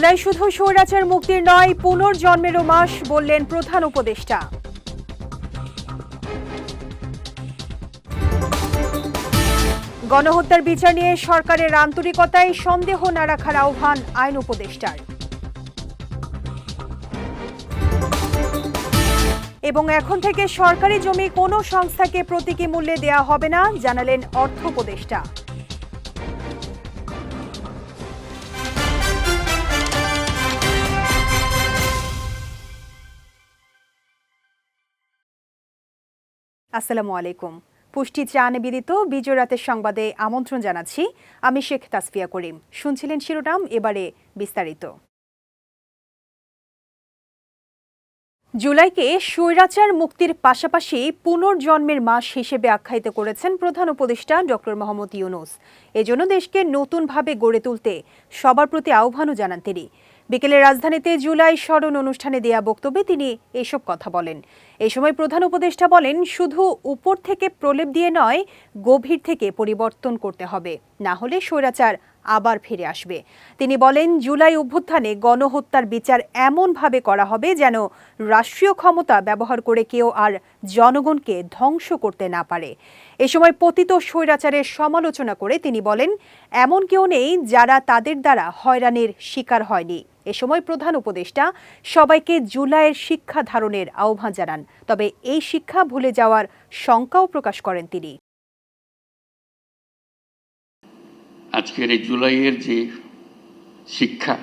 জুলাই শুধু স্বৈরাচার মুক্তির নয়, পুনর্জন্মেরও মাস বললেন প্রধান উপদেষ্টা। গণহত্যার বিচার নিয়ে সরকারের আন্তরিকতায় সন্দেহ না রাখার আহ্বান আইন উপদেষ্টার। এবং এখন থেকে সরকারি জমি কোনো সংস্থাকে প্রতীকী মূল্যে দেয়া হবে না, জানালেন অর্থ উপদেষ্টা। আসসালামু আলাইকুম। পুষ্টি চা নিবেদিত বিজয় রাতের সংবাদে আমন্ত্রণ জানাচ্ছি। আমি শেখ তাসফিয়া করিম। শুনছিলেন শিরোনাম, এবারে বিস্তারিত। জুলাইকে স্বৈরাচার মুক্তির পাশাপাশি পুনর্জন্মের মাস হিসেবে আখ্যায়িত করেছেন প্রধান উপদেষ্টা ডক্টর মোহাম্মদ ইউনুস। এজন্য দেশকে নতুনভাবে গড়ে তুলতে সবার প্রতি আহ্বানও জানান তিনি। বিকেলে রাজধানীতে জুলাই স্মরণ অনুষ্ঠানে দেয়া বক্তব্যে তিনি এসব কথা বলেন। এই সময় প্রধান উপদেষ্টা বলেন, শুধু উপর থেকে প্রলেপ দিয়ে নয়, গভীর থেকে পরিবর্তন করতে হবে। না হলে স্বৈরাচার আবার ফিরে আসবে। তিনি বলেন, জুলাই অভ্যুত্থানে গণহত্যার বিচার এমনভাবে করা হবে যেন রাষ্ট্রীয় ক্ষমতা ব্যবহার করে কেউ আর জনগণকে ধ্বংস করতে না পারে। এ সময় পতিত স্বৈরাচারের সমালোচনা করে তিনি বলেন, এমন কেউ নেই যারা তাদের দ্বারা হয়রানির শিকার হয়নি। এ সময় প্রধান উপদেষ্টা সবাইকে জুলাইয়ের শিক্ষা ধারণের আহ্বান জানান। তবে এই শিক্ষা ভুলে যাওয়ার শঙ্কাও প্রকাশ করেন তিনি। আজকের এই জুলাইয়ের যে শিক্ষা,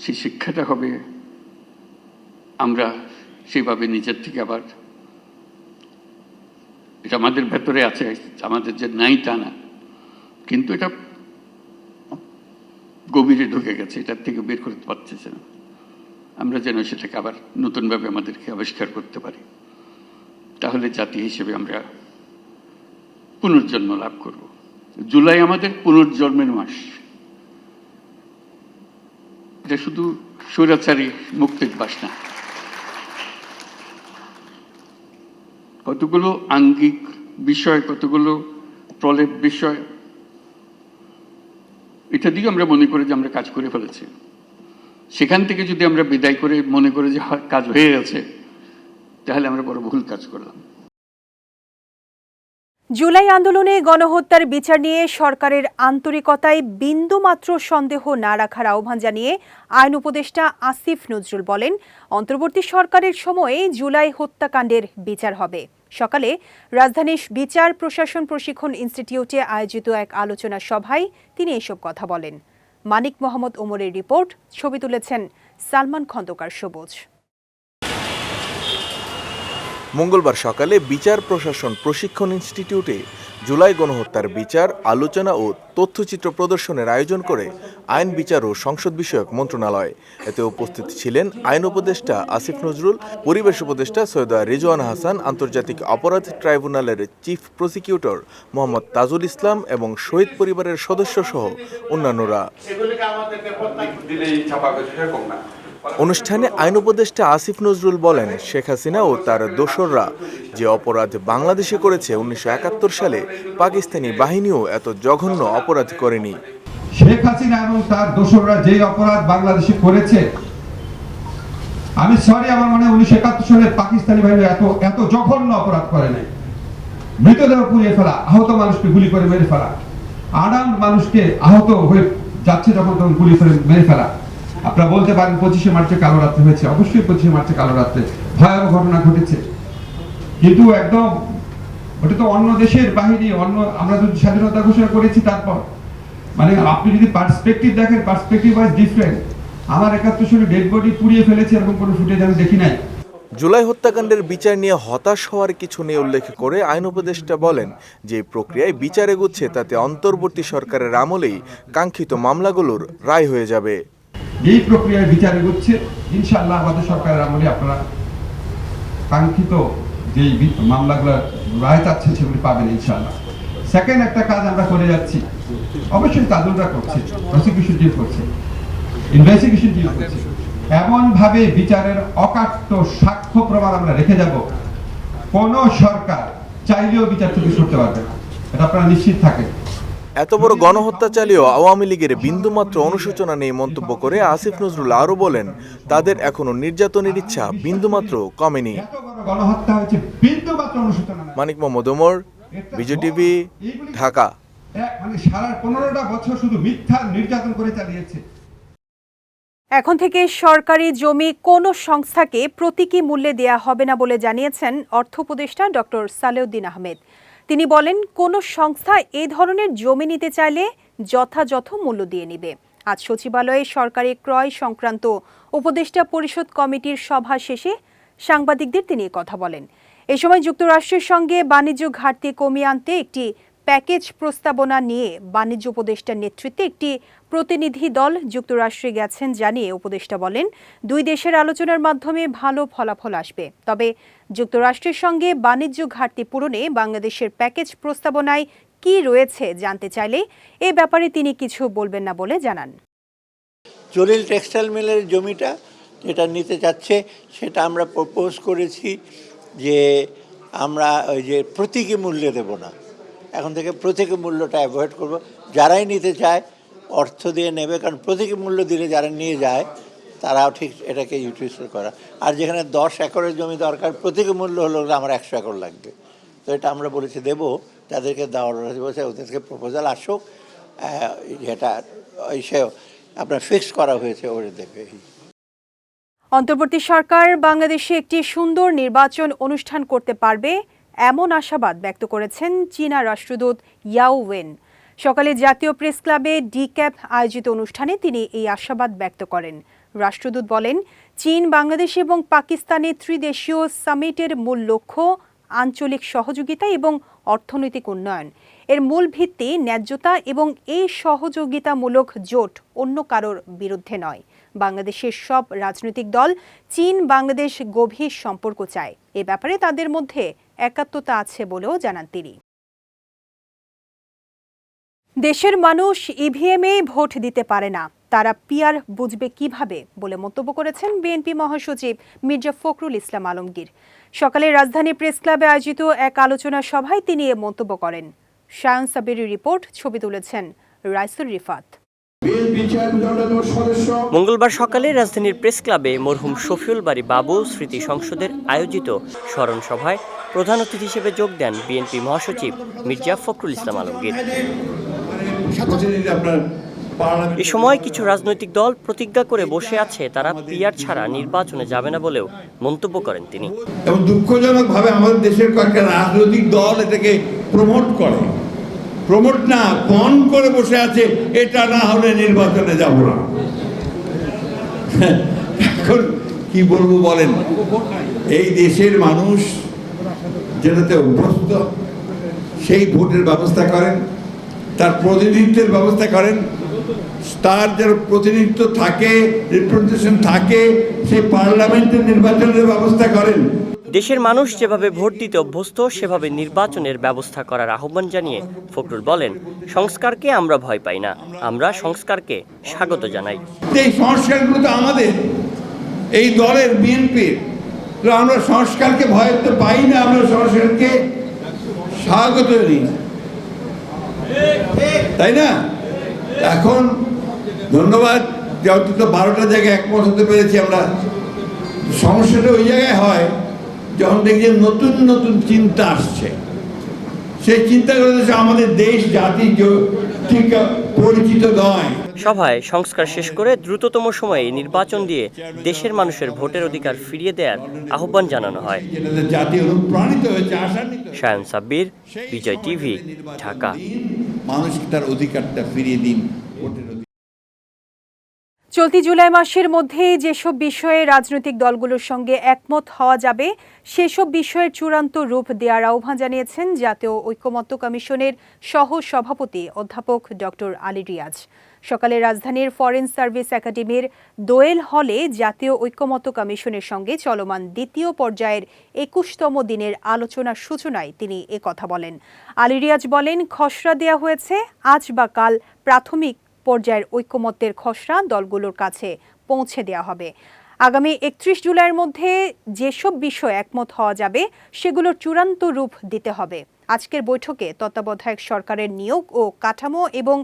সেই শিক্ষাটা হবে আমরা সেভাবে নিজের থেকে আবার এটা আমাদের ভেতরে আছে, আমাদের যে নাই তা না। কিন্তু এটা গভীরে ঢুকে গেছে, এটার থেকে বের করতে পারতেছে না। আমরা যেন সেটাকে আবার নতুনভাবে আমাদেরকে আবিষ্কার করতে পারি। তাহলে জাতি হিসেবে আমরা পুনর্জন্ম লাভ করব। জুলাই আমাদের পুনর্জন্মের মাস। এটা শুধু স্বৈরাচারী মুক্তির বাস না। কতগুলো আঙ্গিক বিষয়, কতগুলো প্রলেপ বিষয়, এটা দিয়ে আমরা মনে করি যে আমরা কাজ করে ফেলেছি। সেখান থেকে যদি আমরা বিদায় করে মনে করে যে কাজ হয়ে গেছে, তাহলে আমরা বড় ভুল কাজ করলাম। জুলাই আন্দোলনে গণহত্যার বিচার নিয়ে সরকারের আন্তরিকতায় বিন্দুমাত্র সন্দেহ না রাখার আহ্বান জানিয়ে আইন উপদেষ্টা আসিফ নজরুল বলেন, অন্তর্বর্তী সরকারের সময়ে জুলাই হত্যাকাণ্ডের বিচার হবে। সকালে রাজধানীর বিচার প্রশাসন প্রশিক্ষণ ইনস্টিটিউটে আয়োজিত এক আলোচনা সভায় তিনি এসব কথা বলেন। মানিক মোহাম্মদ ওমরের রিপোর্ট, ছবি তুলেছেন সালমান খন্দকার সবুজ। মঙ্গলবার সকালে বিচার প্রশাসন প্রশিক্ষণ ইনস্টিটিউটে জুলাই গণহত্যার বিচার, আলোচনা ও তথ্যচিত্র প্রদর্শনের আয়োজন করে আইন, বিচার ও সংসদ বিষয়ক মন্ত্রণালয়। এতে উপস্থিত ছিলেন আইন উপদেষ্টা আসিফ নজরুল, পরিবেশ উপদেষ্টা সৈয়দা রিজওয়ান হাসান, আন্তর্জাতিক অপরাধ ট্রাইব্যুনালের চিফ প্রসিকিউটর মোহাম্মদ তাজুল ইসলাম এবং শহীদ পরিবারের সদস্য সহ অন্যান্যরা অনুষ্ঠানে আইন উপদেষ্টা আসিফ নজরুল বলেন, শেখ হাসিনা ও তার দোসররা যে অপরাধ বাংলাদেশে করেছে উনিশশো একাত্তর সালে, পাকিস্তানি বাহিনীও এত জঘন্য অপরাধ করেনি। শেখ হাসিনা এবং তার দোসররা যেই অপরাধ বাংলাদেশে করেছে, আমি সরি আমার মনে উনিশশো একাত্তর সালে পাকিস্তানি বাহিনী এত এত জঘন্য অপরাধ করে নাই। মৃতদেহ পুড়িয়ে ফেলা, আহত মানুষকে গুলি করে মেরে ফেলা আনাম মানুষকে আহত হয়ে যাচ্ছে যখন তখন গুলি করে মেরে ফেলা। আপনারা বলতে পারেন পঁচিশে মার্চে কালো রাত্রে হয়েছে। অবশ্যই পঁচিশে মার্চে কালো রাত্রে। ভয়াবহ ঘটনা ঘটেছে। কিন্তু একদম, ওটা তো অন্য দেশের বাহিনী, অন্য, আমরা যদি স্বাধীনতা ঘোষণা করেছি তারপর। মানে আপনি যদি পার্সপেক্টিভ দেখেন পার্সপেক্টিভ ওয়াইজ ডিফারেন্ট আমার একাত্তর সালে ডেড বডি পুড়িয়ে ফেলেছে, এরকম কোনো ফুটেজ আমি দেখি নাই। জুলাই হত্যাকাণ্ডের বিচার নিয়ে হতাশ হওয়ার কিছু নেই উল্লেখ করে আইন উপদেষ্টা বলেন যে প্রক্রিয়ায় বিচার এগুচ্ছে, তাতে অন্তর্বর্তী সরকারের আমলেই কাঙ্ক্ষিত মামলাগুলোর রায় হয়ে যাবে। এই প্রক্রিয়ায় বিচার এগোচ্ছে। ইনশাআল্লাহ আমাদের সরকারের আমলে আপনারা কাঙ্ক্ষিত যে মামলাগুলো রায় চাচ্ছেন সেগুলি পাবেন ইনশাআল্লাহ। সেকেন্ড একটা কাজ আমরা করে যাচ্ছি। অবশ্যই তাজুলরা করছে প্রসিকিউশন টিম করছে ইনভেস্টিগেশন টিম করছে। এমন ভাবে বিচারের অকাট্য সাক্ষ্য প্রমাণ আমরা রেখে যাব। কোন সরকার চাইলেও বিচার থেকে সরতে পারবে না। এটা আপনারা নিশ্চিত থাকেন। এত বড় গণহত্যা চালিয়েও আওয়ামী লীগের বিন্দুমাত্র অনুশোচনা নেই মন্তব্য করে আসিফ নজরুল আরও বলেন তাদের এখনও নির্যাতনের ইচ্ছা বিন্দুমাত্র কমেনি। এত বড় গণহত্যা হয়েছে বিন্দু মাত্র অনুশোচনা মানিক মোহাম্মদ ওমর বিজয় টিভি ঢাকা। মানে সারা পনেরোটা বছর শুধু মিথ্যা নির্যাতন করে চালিয়েছে। এখন থেকে সরকারি জমি কোনো সংস্থাকে প্রতীকী মূল্যে দেয়া হবে না বলে জানিয়েছেন অর্থ উপদেষ্টা ডক্টর সালেউদ্দিন আহমেদ। তিনি বলেন, কোনো সংস্থা এ ধরনের জমি নিতে চাইলে যথাযথ মূল্য দিয়ে নিবে। আজ সচিবালয়ে সরকারি ক্রয় সংক্রান্ত উপদেষ্টা পরিষদ কমিটির সভা শেষে সাংবাদিকদের তিনি কথা বলেন। এ সময় যুক্তরাষ্ট্রের সঙ্গে বাণিজ্য ঘাটতি কমিয়ে আনতে একটি প্যাকেজ প্রস্তাবনা নিয়ে বাণিজ্য উপদেষ্টার নেতৃত্বে একটি প্রতিনিধি দল যুক্তরাষ্ট্রে গেছেন জানিয়ে উপদেষ্টা বলেন, দুই দেশের আলোচনার মাধ্যমে ভালো ফলাফল আসবে। তবে যুক্তরাষ্ট্রের সঙ্গে বাণিজ্য ঘাটতি পূরণে বাংলাদেশের প্যাকেজ প্রস্তাবনায় কি রয়েছে জানতে চাইলে এ ব্যাপারে তিনি কিছু বলবেন না বলে জানান। জলিল টেক্সটাইল মিলের জমিটা যেটা নিতে চাচ্ছে সেটা আমরা প্রপোজ করেছি যে আমরা ওই যে প্রতীকী মূল্যে দেব না। এখন থেকে প্রতীকী মূল্যটা অ্যাভয়েড করব। যারাই নিতে চায়, অর্থ দিয়ে নেবে, কারণ প্রতীকী মূল্য দিলে যারা নিয়ে যায় তারাও ঠিক এটাকে ইউটিলাইজ করা। আর যেখানে দশ একরের জমি দরকার, প্রতীকী মূল্য হলো আমার একশো একর লাগবে। তো এটা আমরা বলেছি, দেব, তাদেরকে দেওয়ার বলছে, ওদেরকে প্রপোজাল আসুক। যেটা সে আপনার ফিক্স করা হয়েছে, ওরে দেবে অন্তর্বর্তী সরকার বাংলাদেশে একটি সুন্দর নির্বাচন অনুষ্ঠান করতে পারবে এমন আশাবাদ ব্যক্ত করেছেন চীনা রাষ্ট্রদূত ইয়াও ওয়েন। সকালে জাতীয় প্রেস ক্লাবে ডি ক্যাপ আয়োজিত অনুষ্ঠানে তিনি এই আশাবাদ ব্যক্ত করেন। রাষ্ট্রদূত বলেন, চীন, বাংলাদেশ এবং পাকিস্তানের ত্রিদেশীয় সামিটের মূল লক্ষ্য আঞ্চলিক সহযোগিতা এবং অর্থনৈতিক উন্নয়ন। এর মূল ভিত্তি ন্যায্যতা এবং এই সহযোগিতামূলক জোট অন্য কারোর বিরুদ্ধে নয়। বাংলাদেশের সব রাজনৈতিক দল চীন, বাংলাদেশ গভীর সম্পর্ক চায়। এ ব্যাপারে তাদের মধ্যে একাত্মতা আছে বলেও জানান তিনি। দেশের মানুষ ইভিএমে ভোট দিতে পারে না। তারা পিয়ার বুঝবে কীভাবে বলে মন্তব্য করেছেন বিএনপি মহাসচিব মির্জা ফখরুল ইসলাম আলমগীর। সকালে রাজধানী প্রেস ক্লাবে আয়োজিত এক আলোচনা সভায় তিনি এ মন্তব্য করেন। শায়ন সাবিরের রিপোর্ট ছবি তুলেছেন রাইসুল রিফাত। মঙ্গলবার সকালে রাজধানীর প্রেস ক্লাবে মরহুম শফিউল বাড়ি বাবু স্মৃতি সংসদের আয়োজিত স্মরণ সভায় প্রধান অতিথি হিসেবে যোগ দেন বিএনপি মহাসচিব মির্জা ফখরুল ইসলাম আলমগীর। এ সময় কিছু রাজনৈতিক দল প্রতিজ্ঞা করে বসে আছে, তারা পিয়ার ছাড়া নির্বাচনে যাবে না বলেও মন্তব্য করেন তিনি। এবং দুঃখজনকভাবে আমাদের দেশের কয়েকটা রাজনৈতিক দল এটাকে প্রমোট করে। প্রমোট না, পণ করে বসে আছে, এটা না হলে নির্বাচনে যাব না। এখন কি বলব বলেন? এই দেশের মানুষ যেটাতে অভ্যস্ত, সেই ভোটের ব্যবস্থা করেন, তার প্রতিনিধিত্বের ব্যবস্থা করেন তার যে প্রতিনিধিত্ব থাকে রিপ্রেজেন্টেশন থাকে সেই পার্লামেন্টের নির্বাচনের ব্যবস্থা করেন। দেশের মানুষ যেভাবে ভোট দিতে অভ্যস্ত সেভাবে নির্বাচনের ব্যবস্থা করার আহ্বান জানিয়ে ফখরুল বলেন সংস্কারকে আমরা ভয় পাই না আমরা সংস্কারকে স্বাগত জানাই। এই সংস্কারগুলো তো আমাদের এই দলের বিএনপির আমরা সংস্কারকে ভয় তো পাই না আমরা সংস্কারকে স্বাগত নিই তাই না? এখন ধন্যবাদ যে অন্তত বারোটা জায়গায় একমত হতে পেরেছি আমরা। সমস্যাটা ওই জায়গায় হয় যখন দেখি যে নতুন নতুন চিন্তা আসছে। সেই চিন্তাগুলো আমাদের দেশ জাতি ঠিক পরিচিত নয়। সভায় সংস্কার শেষ করে দ্রুততম সময়ে নির্বাচন দিয়ে দেশের মানুষের ভোটের অধিকার ফিরিয়ে দেওয়ার আহ্বান জানানো হয়। সায়ন সাব্বির বিজয় টিভি ঢাকা। দিন, মানুষকে তার অধিকারটা ফিরিয়ে দিন ভোটের চলতি জুলাই মাসের মধ্যে যেসব বিষয়ে রাজনৈতিক দলগুলোর সঙ্গে একমত হওয়া যাবে, সেসব বিষয়ের চূড়ান্ত রূপ দেওয়ার আহ্বান জানিয়েছেন জাতীয় ঐক্যমত্য কমিশনের সহ সভাপতি অধ্যাপক ডক্টর আলী রিয়াজ। সকালে রাজধানীর ফরেন সার্ভিস একাডেমির দোয়েল হলে জাতীয় ঐক্যমত্য কমিশনের সঙ্গে চলমান দ্বিতীয় পর্যায়ের একুশতম দিনের আলোচনার সূচনায় তিনি কথা বলেন। আলী রিয়াজ বলেন, খসড়া দেয়া হয়েছে, আজ বা কাল প্রাথমিক পর্যায়ের ঐক্যমত্যের খসড়া দলগুলোর কাছে পৌঁছে দেওয়া হবে। আগামী একত্রিশ জুলাইয়ের মধ্যে যেসব বিষয় একমত হওয়া যাবে, সেগুলোর চূড়ান্ত রূপ দিতে হবে। আজকের বৈঠকে তত্ত্বাবধায়ক সরকারের নিয়োগ ও কাঠামো এবং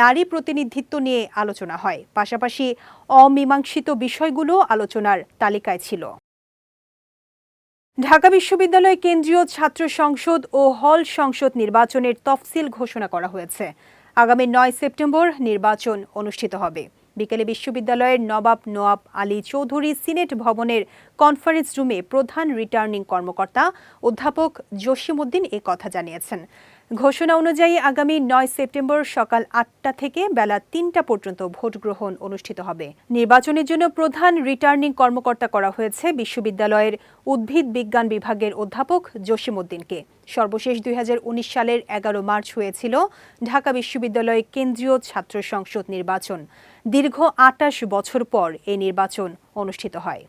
নারী প্রতিনিধিত্ব নিয়ে আলোচনা হয়। পাশাপাশি অমীমাংসিত বিষয়গুলো আলোচনার তালিকায় ছিল। ঢাকা বিশ্ববিদ্যালয় কেন্দ্রীয় ছাত্র সংসদ ও হল সংসদ নির্বাচনের তফসিল ঘোষণা করা হয়েছে। আগামী নয় সেপ্টেম্বর নির্বাচন অনুষ্ঠিত হবে। বিকেলে বিশ্ববিদ্যালয়ের নবাব নোয়াব আলী চৌধুরী সিনেট ভবনের কনফারেন্স রুমে প্রধান রিটার্নিং কর্মকর্তা অধ্যাপক জসিমউদ্দিন এ কথা জানিয়েছেন। ঘোষণা অনুযায়ী আগামী নয় সেপ্টেম্বর সকাল আটটা থেকে বেলা তিনটা পর্যন্ত ভোট গ্রহণ অনুষ্ঠিত হবে। নির্বাচনের জন্য প্রধান রিটার্নিং কর্মকর্তা করা হয়েছে বিশ্ববিদ্যালয়ের উদ্ভিদ বিজ্ঞান বিভাগের অধ্যাপক জসিমউদ্দিনকে। সর্বশেষ দুই হাজার উনিশ সালের এগারো মার্চ হয়েছিল ঢাকা বিশ্ববিদ্যালয় কেন্দ্রীয় ছাত্র সংসদ নির্বাচন। দীর্ঘ আটাশ বছর পর এই নির্বাচন অনুষ্ঠিত হয়।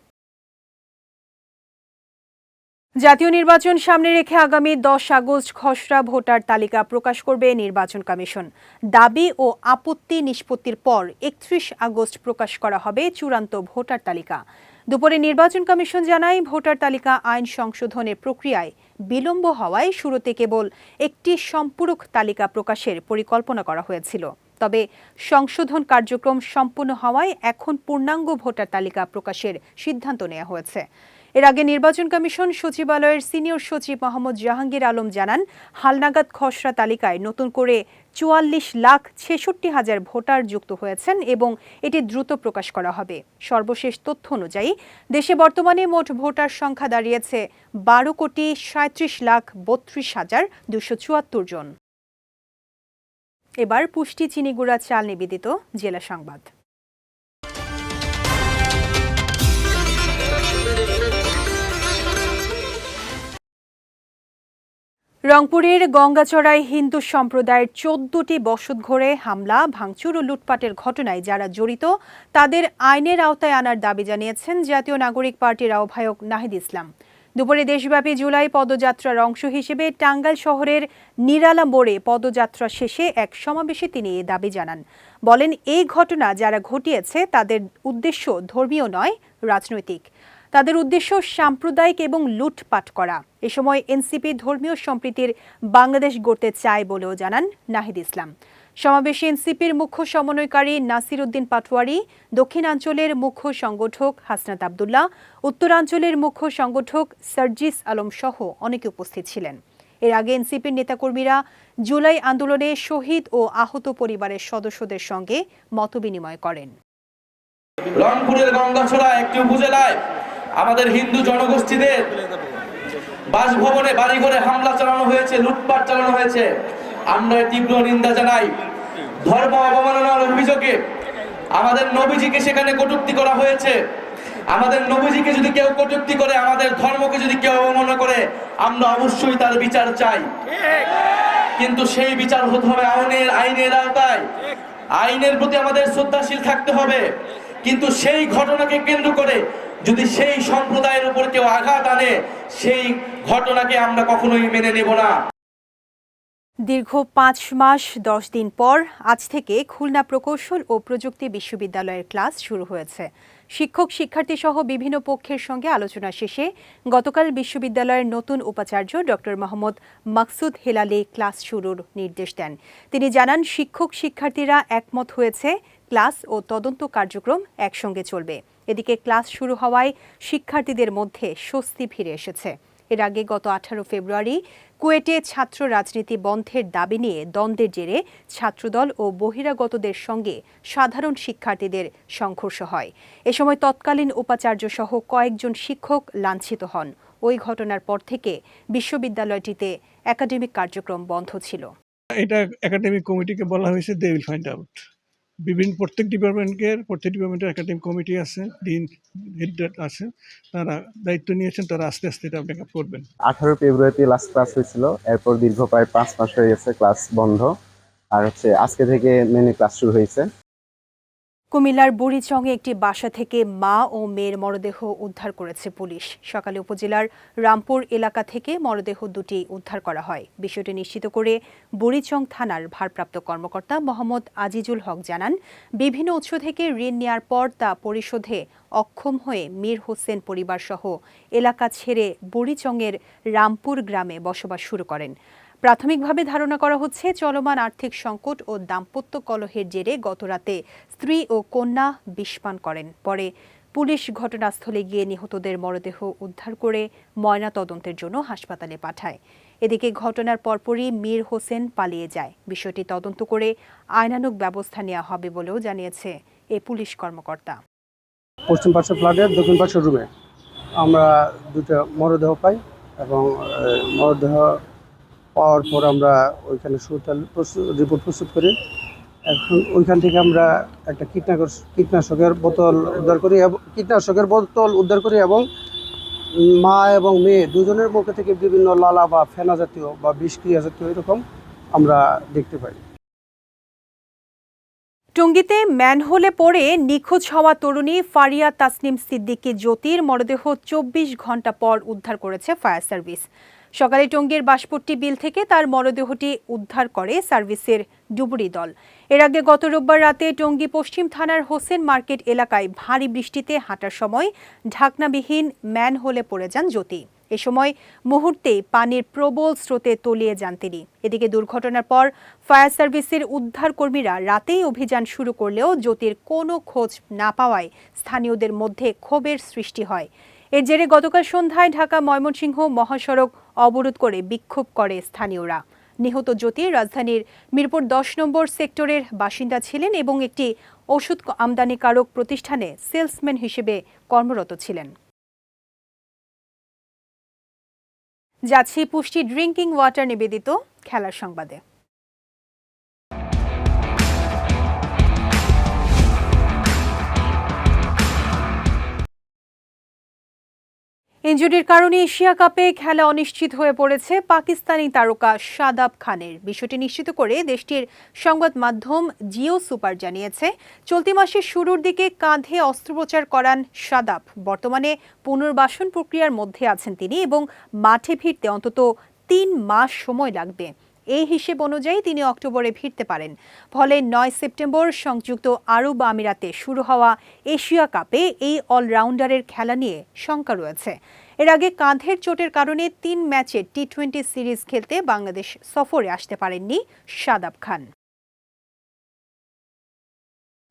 জাতীয় নির্বাচন সামনে রেখে আগামী দশ আগস্ট খসড়া ভোটার তালিকা প্রকাশ করবে নির্বাচন কমিশন। দাবি ও আপত্তি নিষ্পত্তির পর একত্রিশ আগস্ট প্রকাশ করা হবে চূড়ান্ত ভোটার তালিকা। দুপুরে নির্বাচন কমিশন জানায়, ভোটার তালিকা আইন সংশোধনের প্রক্রিয়ায় বিলম্ব হওয়ায় শুরুতে কেবল একটি সম্পূরক তালিকা প্রকাশের পরিকল্পনা করা হয়েছিল। তবে সংশোধন কার্যক্রম সম্পূর্ণ হওয়ায় এখন পূর্ণাঙ্গ ভোটার তালিকা প্রকাশের সিদ্ধান্ত নেওয়া হয়েছে। এর আগে নির্বাচন কমিশন সচিবালয়ের সিনিয়র সচিব মোহাম্মদ জাহাঙ্গীর আলম জানান, হালনাগাদ খসড়া তালিকায় নতুন করে চুয়াল্লিশ লাখ ছেষট্টি হাজার ভোটার যুক্ত হয়েছেন এবং এটি দ্রুত প্রকাশ করা হবে। সর্বশেষ তথ্য অনুযায়ী, দেশে বর্তমানে মোট ভোটার সংখ্যা দাঁড়িয়েছে বারো কোটি সাঁত্রিশ লাখ বত্রিশ হাজার দুশো চুয়াত্তর জন। এবার পুষ্টি, চিনিগুড়া, চাল নিবেদিত জেলা সংবাদ। রংপুরের গঙ্গাচড়ায় হিন্দু সম্প্রদায়ের চোদ্দটি বসতঘরে হামলা, ভাঙচুর ও লুটপাটের ঘটনায় যারা জড়িত, তাদের আইনের আওতায় আনার দাবি জানিয়েছেন জাতীয় নাগরিক পার্টির আহ্বায়ক নাহিদ ইসলাম। দুপুরে দেশব্যাপী জুলাই পদযাত্রার অংশ হিসেবে টাঙ্গাইল শহরের নিরালা মোড়ে পদযাত্রা শেষে এক সমাবেশে তিনি এ দাবি জানান। বলেন, এই ঘটনা যারা ঘটিয়েছে, তাদের উদ্দেশ্য ধর্মীয় নয়, রাজনৈতিক। তাদের উদ্দেশ্য সাম্প্রদায়িক এবং লুটপাট করা। এ সময় এনসিপি ধর্মীয় সম্প্রীতির বাংলাদেশ গড়তে চায় বলেও জানান নাহিদ ইসলাম। সমাবেশে এনসিপির মুখ্য সমন্বয়কারী নাসির উদ্দিন পাটোয়ারি, দক্ষিণাঞ্চলের মুখ্য সংগঠক হাসনাত আবদুল্লাহ, উত্তরাঞ্চলের মুখ্য সংগঠক সার্জিস আলম সহ অনেকে উপস্থিত ছিলেন। এর আগে এনসিপির নেতাকর্মীরা জুলাই আন্দোলনে শহীদ ও আহত পরিবারের সদস্যদের সঙ্গে মতবিনিময় করেন। রংপুরের গঙ্গাছড়া একটি উপজেলায় আমাদের হিন্দু জনগোষ্ঠীদের বাসভবনে বাড়িঘরে হামলা চালানো হয়েছে, লুটপাট চালানো হয়েছে। আমরা তীব্র নিন্দা জানাই। ধর্ম অবমাননার অভিযোগে আমাদের নবীজিকে সেখানে কটূক্তি করা হয়েছে। আমাদের নবীজিকে যদি কেউ কটূক্তি করে, আমাদের ধর্মকে যদি কেউ অবমাননা করে, আমরা অবশ্যই তার বিচার চাই। কিন্তু সেই বিচার হতে হবে আইনের আইনের আওতায়। আইনের প্রতি আমাদের শ্রদ্ধাশীল থাকতে হবে। কিন্তু সেই ঘটনাকে কেন্দ্র করে যদি সেই সম্প্রদায়ের উপর কেউ আঘাত আনে, সেই ঘটনাকে আমরা কখনোই মেনে নেব না। দীর্ঘ পাঁচ মাস, দশ দিন পর আজ থেকে খুলনা প্রকৌশল ও প্রযুক্তি বিশ্ববিদ্যালয়ের ক্লাস শুরু হয়েছে। শিক্ষক শিক্ষার্থী সহ বিভিন্ন পক্ষের সঙ্গে আলোচনা শেষে গতকাল বিশ্ববিদ্যালয়ের নতুন উপাচার্য ডক্টর মোহাম্মদ মাকসুদ হেলালি ক্লাস শুরুর নির্দেশ দেন। তিনি জানান, শিক্ষক, শিক্ষার্থীরা একমত হয়েছে, ক্লাস ও তদন্ত কার্যক্রম একসঙ্গে চলবে। এদিকে ক্লাস শুরু হওয়ায় শিক্ষার্থীদের মধ্যে স্বস্তি ফিরে এসেছে। এর আগে গত আঠারো ফেব্রুয়ারি কুয়েটে ছাত্র রাজনীতি বন্ধের দাবি নিয়ে দ্বন্দ্বের জেরে ছাত্রদল ও বহিরাগতদের সঙ্গে সাধারণ শিক্ষার্থীদের সংঘর্ষ হয়। এ সময় তৎকালীন উপাচার্য সহ কয়েকজন শিক্ষক লাঞ্ছিত হন। ওই ঘটনার পর থেকে বিশ্ববিদ্যালয়টিতে একাডেমিক কার্যক্রম বন্ধ ছিল। এটা একাডেমিক কমিটিকে বলা হয়েছে দে উইল ফাইন্ড আউট বিভিন্ন প্রত্যেক ডিপার্টমেন্টের প্রত্যেক ডিপার্টমেন্টের একাডেমিক কমিটি আছে দিন হেড আছে। তারা দায়িত্ব নিয়েছেন, তারা আস্তে আস্তে এটা ব্যাক আপ করবেন। আঠারো ফেব্রুয়ারিতে লাস্ট ক্লাস হয়েছিল, এরপর দীর্ঘ প্রায় পাঁচ মাস হয়ে গেছে ক্লাস বন্ধ। আর হচ্ছে আজকে থেকে মেনে ক্লাস শুরু হয়েছে। কুমিল্লার বুড়িচংয়ে একটি বাসা থেকে মা ও মেয়ের মরদেহ উদ্ধার করেছে পুলিশ। সকালে উপজেলার রামপুর এলাকা থেকে মরদেহ দুটি উদ্ধার করা হয়। বিষয়টি নিশ্চিত করে বুড়িচং থানার ভারপ্রাপ্ত কর্মকর্তা মোহাম্মদ আজিজুল হক জানান, বিভিন্ন উৎস থেকে ঋণ নেয়ার পর তা পরিশোধে অক্ষম হয়ে মীর হোসেন পরিবারসহ এলাকা ছেড়ে বুড়িচংয়ের রামপুর গ্রামে বসবাস শুরু করেন। প্রাথমিকভাবে ধারণা করা হচ্ছে, চলমান আর্থিক সংকট ও দাম্পত্য কলহের জেরে গতরাতে স্ত্রী ও কন্যা বিষপান করেন। পরে পুলিশ ঘটনাস্থলে গিয়ে নিহতদের মরদেহ উদ্ধার করে ময়না তদন্তের জন্য হাসপাতালে পাঠায়। এদিকে ঘটনার পরপরই মীর হোসেন পালিয়ে যায়। বিষয়টি তদন্ত করে আইনানুগ ব্যবস্থা নেওয়া হবে বলেও জানিয়েছে এ পুলিশ কর্মকর্তা। পশ্চিম পার্শ্ব ফ্ল্যাটের দক্ষিণ পার্শ্ব রুমে আমরা দুটো মরদেহ পাই এবং মরদেহ পাওয়ার পর আমরা ওইখানে সুতাল রিপোর্ট প্রস্তুত করি। এখন ওইখান থেকে আমরা একটা কীটনাশক, কীটনাশকের বোতল উদ্ধার করি এবং, কীটনাশকের বোতল উদ্ধার করি এবং মা এবং মেয়ে দুজনের মুখে থেকে বিভিন্ন লালা বা ফেনা জাতীয় বা বিষক্রিয়া জাতীয় এরকম আমরা দেখতে পাই। টঙ্গীতে ম্যানহোলে পড়ে নিখোঁজ হওয়া তরুণী ফারিয়া তাসনিম সিদ্দিকী জ্যোতির মরদেহ চব্বিশ ঘণ্টা পর উদ্ধার করেছে ফায়ার সার্ভিস। সকালে টঙ্গীর বাঁশপট্টি বিল থেকে তার মরদেহটি উদ্ধার করে সার্ভিসের ডুবুরি দল। এর আগে গত রোববার রাতে টঙ্গী পশ্চিম থানার হোসেন মার্কেট এলাকায় ভারী বৃষ্টিতে হাঁটার সময় ঢাকনাবিহীন ম্যান ম্যানহোলে পড়ে যান জ্যোতি। এ সময় মুহূর্তেই পানির প্রবল স্রোতে তলিয়ে যান তিনি। এদিকে দুর্ঘটনার পর ফায়ার সার্ভিসের উদ্ধার কর্মীরা রাতেই অভিযান শুরু করলেও জ্যোতির কোনো খোঁজ না পাওয়ায় স্থানীয়দের মধ্যে ক্ষোভের সৃষ্টি হয়। এর জেরে গতকাল সন্ধ্যায় ঢাকা ময়মনসিংহ মহাসড়ক অবরোধ করে, বিক্ষোভ করে স্থানীয়রা। নিহত জ্যোতি রাজধানীর মিরপুর দশ নম্বর সেক্টরের বাসিন্দা ছিলেন এবং একটি ওষুধ আমদানিকারক প্রতিষ্ঠানে সেলসম্যান হিসেবে কর্মরত ছিলেন। যাচ্ছি পুষ্টি ড্রিঙ্কিং ওয়াটার নিবেদিত খেলার সংবাদে। ইনজুরির কারণে এশিয়া কাপে খেলা অনিশ্চিত হয়ে পড়েছে পাকিস্তানি তারকা শাদাব খানের। বিষয়টি নিশ্চিত করে দেশটির সংবাদ মাধ্যম জিও সুপার জানিয়েছে, চলতি মাসের শুরুর দিকে কাঁধে অস্ত্রোপচার করান শাদাব বর্তমানে পুনর্বাসন প্রক্রিয়ার মধ্যে আছেন তিনি এবং মাঠে ফিরতে অন্তত তিন মাস সময় লাগবে। এই হিসেব অনুযায়ী তিনি অক্টোবরে ফিরতে পারেন। ফলে নয় সেপ্টেম্বর সংযুক্ত আরব আমিরাতে শুরু হওয়া এশিয়া কাপে এই অলরাউন্ডারের খেলা নিয়ে শঙ্কা রয়েছে। এর আগে কাঁধের চোটের কারণে তিন ম্যাচে টি টোয়েন্টি সিরিজ খেলতে বাংলাদেশ সফরে আসতে পারেননি শাদাব খান।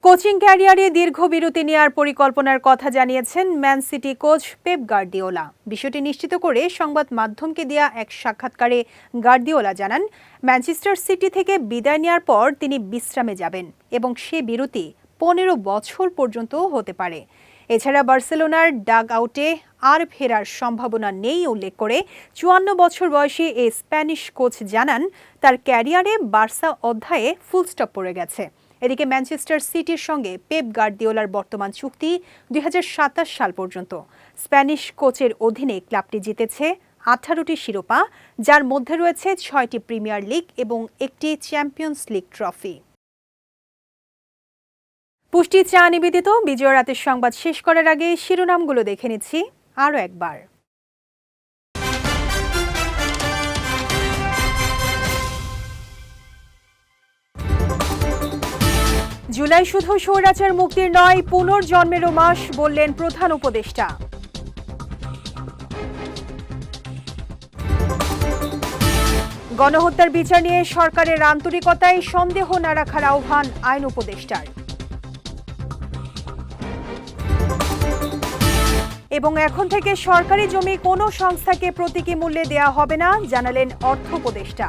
কোচিং ক্যারিয়ারে দীর্ঘ বিরতি নেওয়ার পরিকল্পনার কথা জানিয়েছেন Man City coach Pep Guardiola. বিষয়টি নিশ্চিত করে সংবাদ মাধ্যমকে দেয়া এক সাক্ষাৎকারে গার্দিওলা জানান, ম্যানচেস্টার সিটি থেকে বিদায় নেওয়ার পর তিনি বিশ্রামে যাবেন এবং সে বিরতি পনেরো বছর পর্যন্ত হতে পারে। এছাড়া বার্সেলোনার ডাগ আউটে আর ফেরার সম্ভাবনা নেই উল্লেখ করে চুয়ান্ন বছর বয়সী এই স্প্যানিশ কোচ জানান, তার ক্যারিয়ারে বার্সা অধ্যায়ে ফুলস্টপ পড়ে গেছে। এদিকে ম্যানচেস্টার সিটির সঙ্গে পেপ গার্দিওলার বর্তমান চুক্তি দুই হাজার সাতাশ সাল পর্যন্ত। স্প্যানিশ কোচের অধীনে ক্লাবটি জিতেছে আঠারোটি শিরোপা, যার মধ্যে রয়েছে ছয়টি প্রিমিয়ার লিগ এবং একটি চ্যাম্পিয়ন্স লিগ ট্রফি। পুষ্টি চা নিবেদিত, বিজয় রাতের সংবাদ শেষ করার আগে শিরোনামগুলো দেখে নিচ্ছি আরও একবার। জুলাই শুধু স্বৈরাচার মুক্তির নয় পুনর্জন্মেরও মাস বললেন প্রধান উপদেষ্টা। গণহত্যার বিচার নিয়ে সরকারের আন্তরিকতায় সন্দেহ না রাখার আহ্বান আইন উপদেষ্টার। এবং এখন থেকে সরকারি জমি কোনো সংস্থাকে প্রতীকী মূল্যে দেয়া হবে না, জানালেন অর্থ উপদেষ্টা।